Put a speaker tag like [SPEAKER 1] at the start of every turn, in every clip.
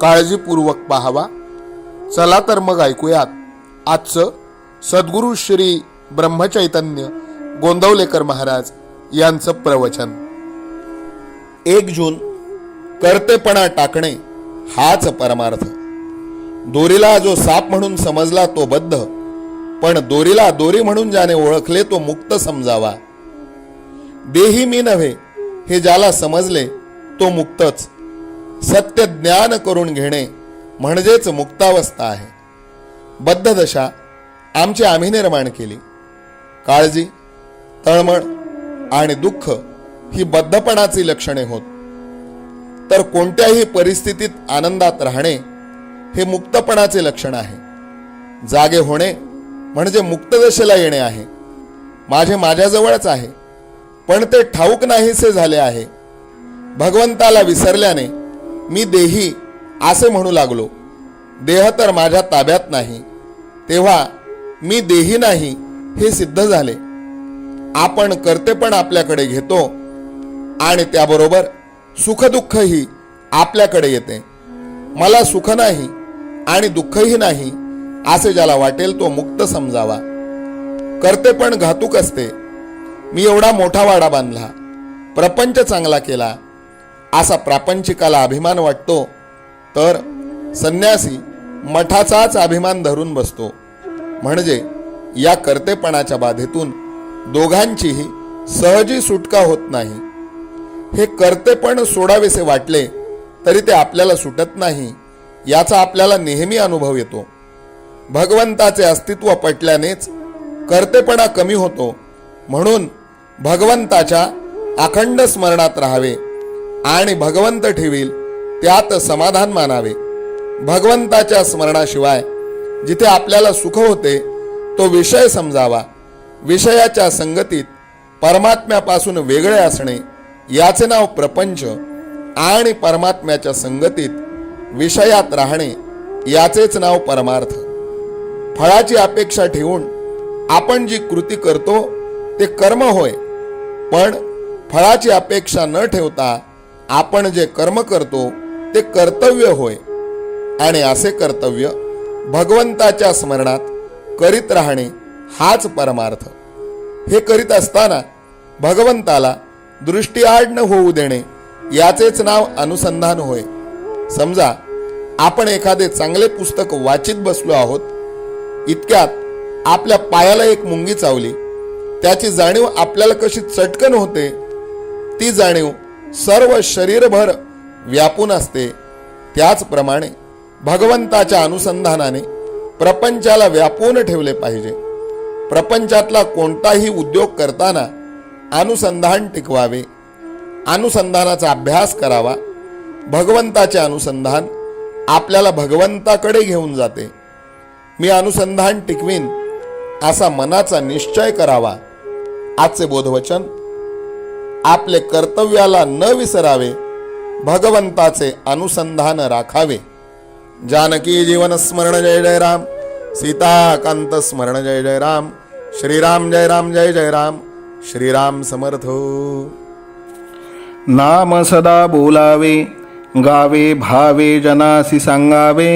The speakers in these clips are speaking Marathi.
[SPEAKER 1] काळजीपूर्वक पाहावा. चला तर मग ऐकूयात. आजचं सद्गुरू श्री ब्रह्मचैतन्य गोंदवलेकर महाराज यांचं प्रवचन. एक जून कर्तेपणा टाकणे हाच परमार्थ. दोरीला जो साप म्हणून समजला तो बद्ध पण दोरीला दोरी म्हणून ज्याने ओळखले तो मुक्त समजावा. देही मी नव्हे हे ज्याला समजले तो मुक्तच. सत्य ज्ञान करून घेणे म्हणजेच मुक्तावस्था आहे. बद्धदशा आमची आम्ही निर्माण केली. काळजी तळमळ आणि दुःख ही बद्धपणाची लक्षणे होत. तर कोणत्याही परिस्थितीत आनंदात राहणे हे मुक्तपणाचे लक्षण आहे. जागे होणे म्हणजे मुक्तदशेला येणे आहे. माझे माझ्याजवळच आहे. पण ते ठाऊक नाहीसे झाले आहे. भगवंताला विसरल्याने मी देही असे म्हणू लागलो. देह तर माझ्या ताब्यात नाही. तेव्हा मी देही नाही हे सिद्ध झाले. आपण करतेपण आपल्याकडे घेतो आणि त्याबरोबर सुखदुःखही आपल्याकडे येते. मला सुख नाही आणि दुःखही नाही असे ज्याला वाटेल तो मुक्त समजावा. करतेपण घातूक असते. मी एवढा मोठा वाडा बांधला. प्रपंच चांगला केला. असा प्रापंचिकाला अभिमान वाटतो तर संन्यासी मठाचाच अभिमान धरून बसतो. म्हणजे या कर्तेपणाच्या बाधेतून दोघांचीही सहजी सुटका होत नाही. हे कर्तेपण सोडावेसे वाटले तरी ते आपल्याला सुटत नाही याचा आपल्याला नेहमी अनुभव येतो. भगवंताचे अस्तित्व पटल्यानेच कर्तेपणा कमी होतो म्हणून भगवंताच्या अखंड स्मरणात राहावे. आणि भगवंत ठेवील त्यात समाधान मानावे. भगवंताच्या स्मरणाशिवाय जिथे आपल्याला सुख होते तो विषय समजावा. विषयाच्या संगतीत परमात्म्यापासून वेगळे असणे याचे नाव प्रपंच आणि परमात्म्याच्या संगतीत विषयात राहणे याचेच नाव परमार्थ. फळाची अपेक्षा ठेवून आपण जी कृती करतो ते कर्म होय पण फळाची अपेक्षा न ठेवता आपण जे कर्म करतो ते कर्तव्य होय. आणि असे कर्तव्य भगवंताच्या स्मरणात करीत राहणे हाच परमार्थ. हे करीत असताना भगवंताला दृष्टीआड न होऊ देणे याचेच नाव अनुसंधान होय. समजा आपण एखादे चांगले पुस्तक वाचित बसलो आहोत इतक्यात आपल्या पायाला एक मुंगी चावली त्याची जाणीव आपल्याला कशी चटकन होते ती जाणीव सर्व शरीरभर व्यापून असते त्याचप्रमाणे भगवंताच्या अनुसंधानाने प्रपंचाला व्यापून ठेवले पाहिजे. प्रपंचातला कोणताही उद्योग करताना अनुसंधान टिकवावे अनुसंधानाचा अभ्यास करावा भगवंताचे अनुसंधान आपल्याला भगवंताकडे घेऊन जाते. मी अनुसंधान टिकवीन असा मनाचा निश्चय करावा आजचे बोधवचन आपले कर्तव्याला न विसरावे भगवंताचे अनुसंधान राखावे. जानकी जीवन स्मरण जय जय राम
[SPEAKER 2] सीताकांत स्मरण जय जय राम श्रीराम जय राम जय जय राम श्रीराम समर्थ. नाम सदा बोलावे गावे भावे जनासी सांगावे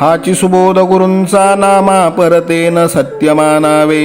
[SPEAKER 2] हाची सुबोध गुरूंचा नामा परतेन सत्य मानावे